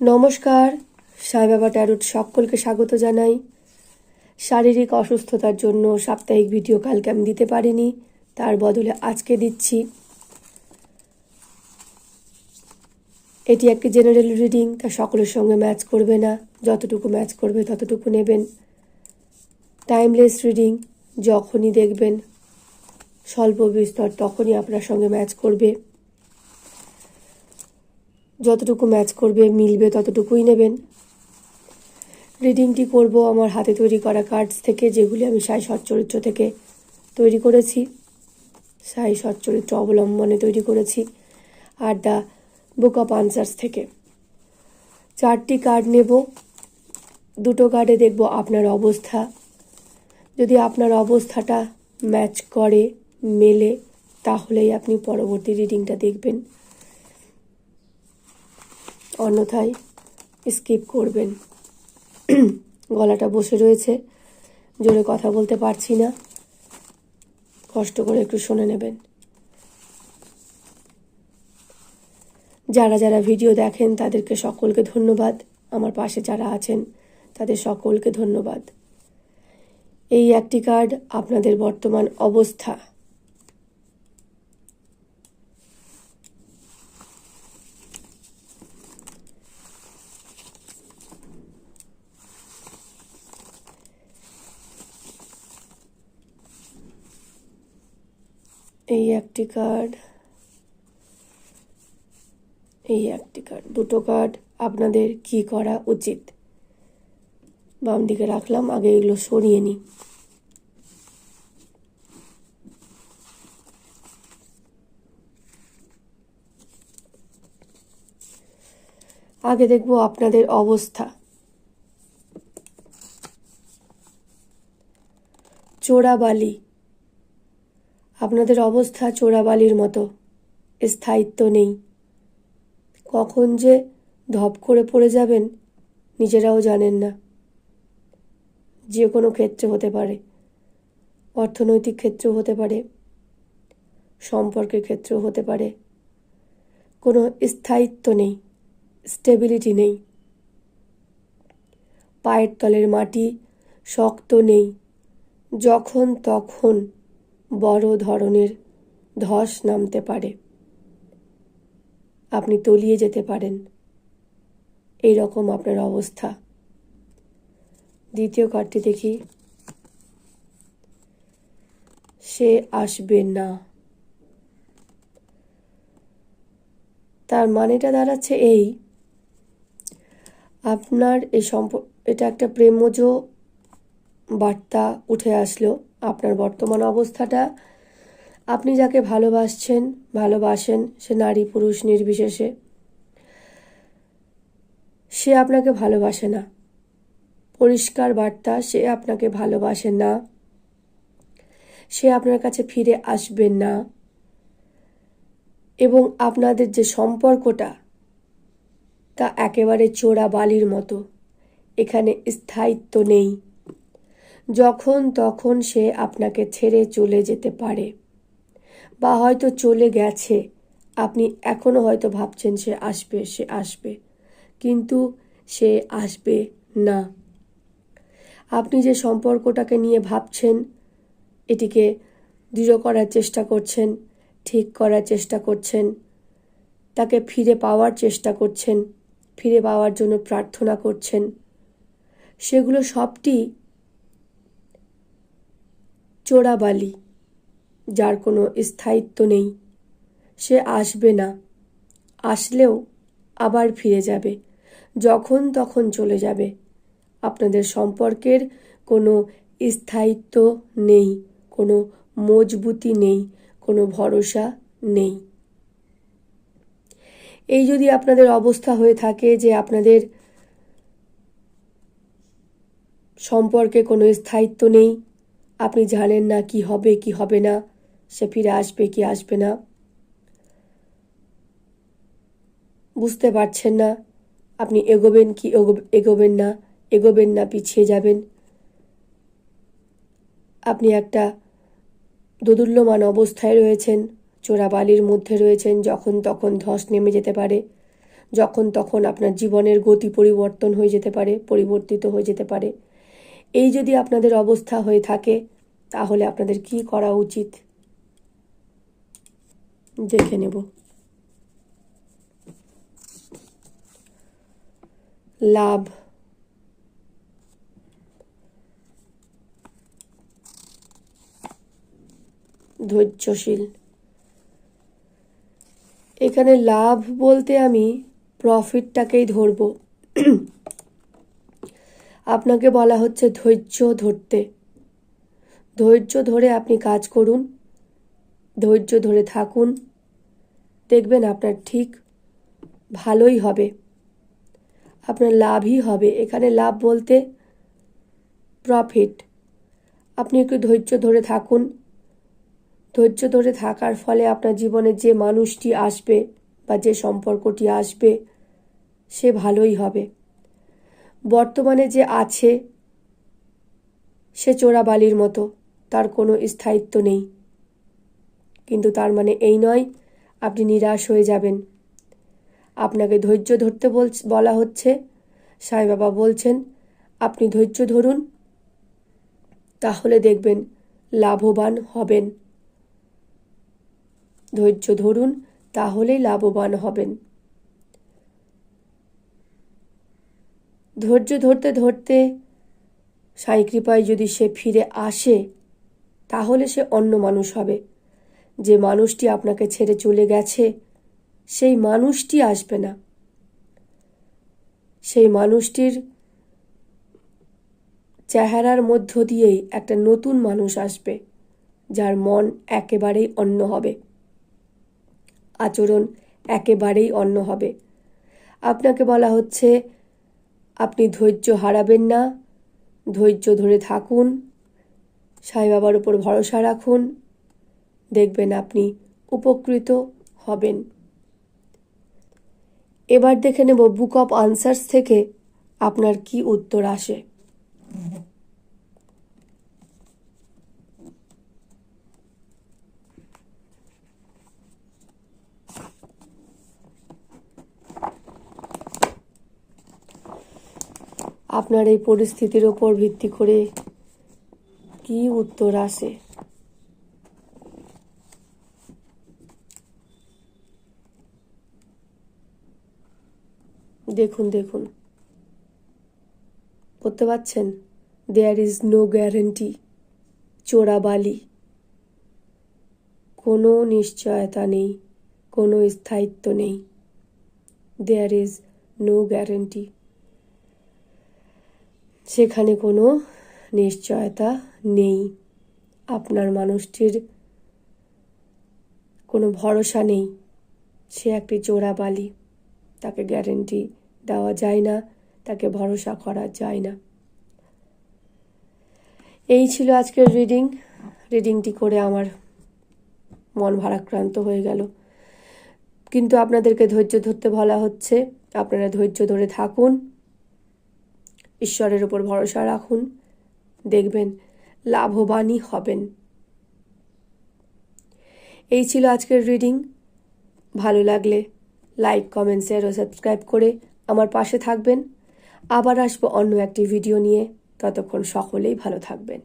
নমস্কার, সাই বাবা ট্যারোট সকলকে স্বাগত জানাই। শারীরিক অসুস্থতার জন্য সাপ্তাহিক ভিডিও কালকে আমি দিতে পারিনি, তার বদলে আজকে দিচ্ছি। এটি একটি জেনারেল রিডিং, তা সকলের সঙ্গে ম্যাচ করবে না, যতটুকু ম্যাচ করবে ততটুকু নেবেন। টাইমলেস রিডিং, যখনই দেখবেন, স্বল্প বিস্তর তখনই আপনার সঙ্গে ম্যাচ করবে। যতটুকু ম্যাচ করবে, মিলবে ততটুকুই নেবেন। রিডিংটি করব আমার হাতে তৈরি করা কার্ডস থেকে, যেগুলি আমি সাই সচ্চরিত্র থেকে তৈরি করেছি। সাই সচ্চরিত্র অবলম্বনে তৈরি করেছি আর দ্য বুক অফ আনসার্স থেকে। চারটি কার্ড নেব। দুটো কার্ডে দেখব আপনার অবস্থা। যদি আপনার অবস্থাটা ম্যাচ করে, মেলে, তাহলেই আপনি পরবর্তী রিডিংটা দেখবেন। অন্যথায় স্কিপ করবেন। গলাটা বসে রয়েছে। জোরে কথা বলতে পারছি না। কষ্ট করে একটু শুনে নেবেন। যারা যারা ভিডিও দেখেন, তাদেরকে সকলকে ধন্যবাদ। আমার পাশে যারা আছেন, তাদের সকলকে ধন্যবাদ। এই একটি কার্ড আপনাদের বর্তমান অবস্থা। এই একটি কার্ড এই একটি কার্ড দুটো কার্ড আপনাদের কি করা উচিত? বাম দিকে রাখলাম, আগে এগুলো সরিয়ে নিই। আগে দেখব আপনাদের অবস্থা। চোরাবালি। আপনাদের অবস্থা চোরাবালির মতো। স্থায়িত্ব নেই। কখন যে ধপ করে পড়ে যাবেন, নিজেরাও জানেন না। যে কোনো ক্ষেত্রে হতে পারে। অর্থনৈতিক ক্ষেত্রেও হতে পারে। সম্পর্কের ক্ষেত্রেও হতে পারে। কোনো স্থায়িত্ব নেই, স্টেবিলিটি নেই। পায়ের তলের মাটি শক্ত নেই। যখন তখন বড় ধরনের ধস নামতে পারে। আপনি তলিয়ে যেতে পারেন। এই রকম আপনার অবস্থা। দ্বিতীয় কার্ডটি দেখি। সে আসবে না। তার মানেটা দাঁড়াচ্ছে এই। আপনার এই সম্প, এটা একটা প্রেমজ বার্তা উঠে আসলো। আপনার বর্তমান অবস্থাটা। আপনি যাকে ভালোবাসছেন, ভালোবাসেন, সে নারী পুরুষ নির্বিশেষে। সে আপনাকে ভালোবাসে না। পরিষ্কার বার্তা, সে আপনাকে ভালোবাসে না। সে আপনার কাছে ফিরে আসবে না। এবং আপনাদের যে সম্পর্কটা, তা একেবারে চোরা বালির মতো। এখানে স্থায়িত্ব নেই। যখন তখন সে আপনাকে ছেড়ে চলে যেতে পারে। বা হয়তো চলে গেছে। আপনি এখনও হয়তো ভাবছেন সে আসবে সে আসবে। কিন্তু সে আসবে না। আপনি যে সম্পর্কটাকে নিয়ে ভাবছেন, এটিকে দৃঢ় করার চেষ্টা করছেন, ঠিক করার চেষ্টা করছেন, তাকে ফিরে পাওয়ার চেষ্টা করছেন, ফিরে পাওয়ার জন্য প্রার্থনা করছেন, সেগুলো সবটি চোরাবালি, যার কোনো স্থায়িত্ব নেই। সে আসবে না, আসলেও আবার ফিরে যাবে, যখন তখন চলে যাবে। আপনাদের সম্পর্কের কোনো স্থায়িত্ব নেই, কোনো মজবুতি নেই, কোনো ভরসা নেই। এই যদি আপনাদের অবস্থা হয়ে থাকে যে আপনাদের সম্পর্কে কোনো স্থায়িত্ব নেই আপনি জানেন না কি হবে কি হবে না। সে ফিরে আসবে, কি আসবে না। বুঝতে পারছেন না। আপনি এগোবেন কি এগোবেন না এগোবেন না, পিছিয়ে যাবেন। আপনি একটা দোদুল্যমান অবস্থায় রয়েছেন। চোরাবালির মধ্যে রয়েছেন, যখন তখন ধস নেমে যেতে পারে। যখন তখন আপনার জীবনের গতি পরিবর্তন হয়ে যেতে পারে, পরিবর্তিত হয়ে যেতে পারে। এই যদি আপনাদের অবস্থা হয়ে থাকে, তাহলে আপনাদের কি করা উচিত? দেখে নেব। লাভ। ধৈর্যশীল। এখানে লাভ বলতে আমি প্রফিটটাকেই ধরব। আপনাকে বলা হচ্ছে ধৈর্য ধরতে। ধৈর্য ধরে আপনি কাজ করুন। ধৈর্য ধরে থাকুন। দেখবেন আপনার ঠিক ভালোই হবে। আপনার লাভই হবে। এখানে লাভ বলতে প্রফিট আপনি একটু ধৈর্য ধরে থাকুন। ধৈর্য ধরে থাকার ফলে আপনার জীবনে যে মানুষটি আসবে বা যে সম্পর্কটি আসবে, সে ভালোই হবে। বর্তমানে যে আছে সে চোরাবালির মতো, তার কোনো স্থায়িত্ব নেই। কিন্তু তার মানে এই নয়, আপনি নিরাশ হয়ে যাবেন। আপনাকে ধৈর্য ধরতে বলা হচ্ছে। সাই বাবা বলছেন, আপনি ধৈর্য ধরুন, তাহলে দেখবেন লাভবান হবেন। ধৈর্য ধরুন, তাহলেই লাভবান হবেন। ধৈর্য ধরতে ধরতে সাই কৃপায় যদি সে ফিরে আসে, তাহলে সে অন্য মানুষ হবে। যে মানুষটি আপনাকে ছেড়ে চলে গেছে, সেই মানুষটি আসবে না। সেই মানুষটির চেহারার মধ্য দিয়েই একটা নতুন মানুষ আসবে, যার মন একেবারেই অন্য হবে। আচরণ একেবারেই অন্য হবে। আপনাকে বলা হচ্ছে আপনি ধৈর্য হারাবেন না। ধৈর্য ধরে থাকুন। সাই বাবার উপর ভরসা রাখুন। দেখবেন আপনি উপকৃত হবেন। এবার দেখে নেব বুক অফ আনসার্স থেকে আপনার কি উত্তর আসে। আপনার এই পরিস্থিতির ওপর ভিত্তি করে কি উত্তর আসে? দেখুন দেখুন। করতে পারছেন? দেয়ার ইজ নো গ্যারেন্টি চোরাবালি কোনো নিশ্চয়তা নেই, কোনো স্থায়িত্ব নেই। দেয়ার ইজ নো গ্যারেন্টি সেখানে কোনো নিশ্চয়তা নেই। আপনার মানুষটির কোনো ভরসা নেই। সে একটি চোরাবালি তাকে গ্যারেন্টি দেওয়া যায় না, তাকে ভরসা করা যায় না। এই ছিল আজকের রিডিং। রিডিংটি করে আমার মন ভারাক্রান্ত হয়ে গেল। কিন্তু আপনাদেরকে ধৈর্য ধরতে বলা হচ্ছে। আপনারা ধৈর্য ধরে থাকুন। ঈশ্বরের উপর ভরসা রাখুন। দেখবেন লাভবানই হবেন। এই ছিল আজকের রিডিং। ভালো লাগলে লাইক, কমেন্ট শেয়ার ও সাবস্ক্রাইব করে আমার পাশে থাকবেন। আবার আসব অন্য একটি ভিডিও নিয়ে। ততক্ষণ সকলেই ভালো থাকবেন।